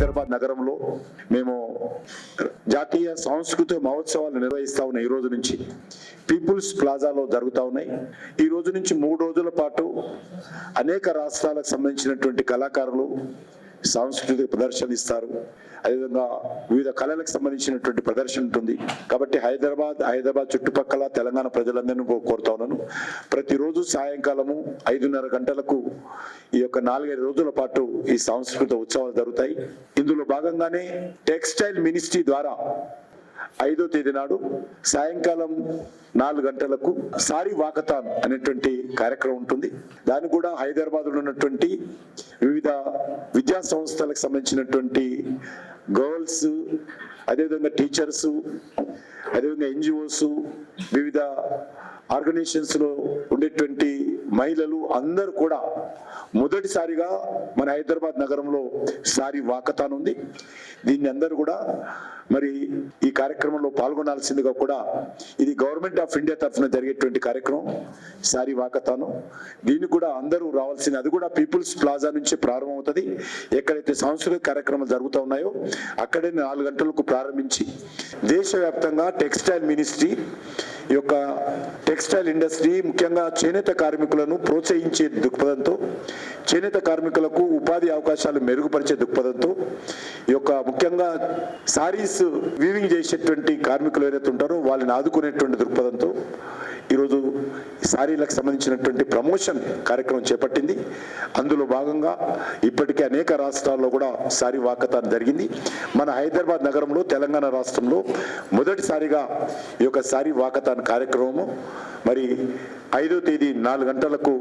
హైదరాబాద్ నగరంలో మేము జాతీయ సాంస్కృతిక మహోత్సవాలు నిర్వహిస్తా ఉన్నాయి ఈ రోజు నుంచి. పీపుల్స్ ప్లాజాలో జరుగుతూ ఉన్నాయి. ఈ రోజు నుంచి మూడు రోజుల పాటు అనేక రాష్ట్రాలకు సంబంధించినటువంటి కళాకారులు సాంస్కృతిక ప్రదర్శన ఇస్తారు. అదేవిధంగా వివిధ కళలకు సంబంధించినటువంటి ప్రదర్శన ఉంటుంది. కాబట్టి హైదరాబాద్ హైదరాబాద్ చుట్టుపక్కల తెలంగాణ ప్రజలందరినీ కో- కోరుతా ఉన్నాను. ప్రతిరోజు సాయంకాలము ఐదున్నర గంటలకు ఈ యొక్క నాలుగైదు రోజుల పాటు ఈ సాంస్కృతిక ఉత్సవాలు జరుగుతాయి. ఇందులో భాగంగానే టెక్స్టైల్ మినిస్ట్రీ ద్వారా ఐదో తేదీ నాడు సాయంకాలం నాలుగు గంటలకు సారీ వాకథాన్ అనేటువంటి కార్యక్రమం ఉంటుంది. దాన్ని కూడా హైదరాబాద్లో ఉన్నటువంటి వివిధ విద్యా సంస్థలకు సంబంధించినటువంటి గర్ల్స్ అదేవిధంగా టీచర్స్ అదేవిధంగా ఎన్జిఓస్ వివిధ ఆర్గనైజేషన్స్లో ఉండేటువంటి మహిళలు అందరూ కూడా మొదటిసారిగా మన హైదరాబాద్ నగరంలో సారీ వాకతాన్ ఉంది. దీన్ని అందరూ కూడా మరి ఈ కార్యక్రమంలో పాల్గొనాల్సిందిగా కూడా ఇది గవర్నమెంట్ ఆఫ్ ఇండియా తరఫున జరిగేటువంటి కార్యక్రమం సారీ వాకతాను దీన్ని కూడా అందరూ రావాల్సింది అది కూడా పీపుల్స్ ప్లాజా నుంచి ప్రారంభమవుతుంది. ఎక్కడైతే సాంస్కృతిక కార్యక్రమాలు జరుగుతూ ఉన్నాయో అక్కడే నాలుగు గంటలకు ప్రారంభించి దేశవ్యాప్తంగా టెక్స్టైల్ మినిస్ట్రీ ఈ యొక్క టెక్స్టైల్ ఇండస్ట్రీ ముఖ్యంగా చేనేత కార్మికులను ప్రోత్సహించే దృక్పథంతో చేనేత కార్మికులకు ఉపాధి అవకాశాలు మెరుగుపరిచే దృక్పథంతో ఈ యొక్క ముఖ్యంగా సారీస్ వీవింగ్ చేసేటువంటి కార్మికులు ఏదైతే ఉంటారో వాళ్ళని ఆదుకునేటువంటి దృక్పథంతో ఈరోజు శారీలకు సంబంధించినటువంటి ప్రమోషన్ కార్యక్రమం చేపట్టింది. అందులో భాగంగా ఇప్పటికే అనేక రాష్ట్రాల్లో కూడా సారీ వాకథాన్ జరిగింది. మన హైదరాబాద్ నగరంలో తెలంగాణ రాష్ట్రంలో మొదటిసారిగా ఈ యొక్క సారీ వాకథాన్ కార్యక్రమము. మరి ఐదో తేదీ నాలుగు గంటలకు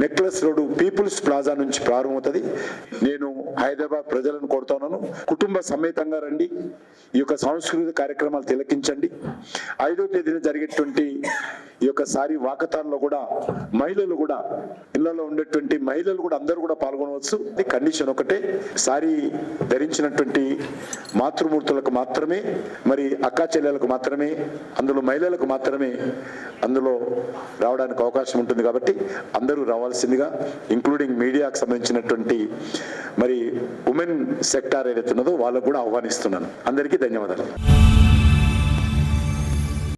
నెక్లెస్ రోడ్డు పీపుల్స్ ప్లాజా నుంచి ప్రారంభమవుతుంది. నేను హైదరాబాద్ ప్రజలను కోరుతున్నాను. కుటుంబ సమేతంగా రండి. ఈ యొక్క సాంస్కృతిక కార్యక్రమాలు తిలకించండి. ఐదో తేదీన జరిగేటువంటి ఈ యొక్క సారి వాకతాన్లో కూడా మహిళలు కూడా ఇళ్ళలో ఉండేటువంటి మహిళలు కూడా అందరూ కూడా పాల్గొనవచ్చు. కండిషన్ ఒకటే. సారీ ధరించినటువంటి మాతృమూర్తులకు మాత్రమే మరి అక్కా చెల్లెలకు మాత్రమే అందులో మహిళలకు మాత్రమే అందులో రావడానికి అవకాశం ఉంటుంది కాబట్టి అందరూ రావాల్సిందిగా ఇంక్లూడింగ్ మీడియాకు సంబంధించినటువంటి మరి ఉమెన్ సెక్టార్ ఏదైతే ఉన్నదో వాళ్ళకు కూడా ఆహ్వానిస్తున్నాను. అందరికీ ధన్యవాదాలు.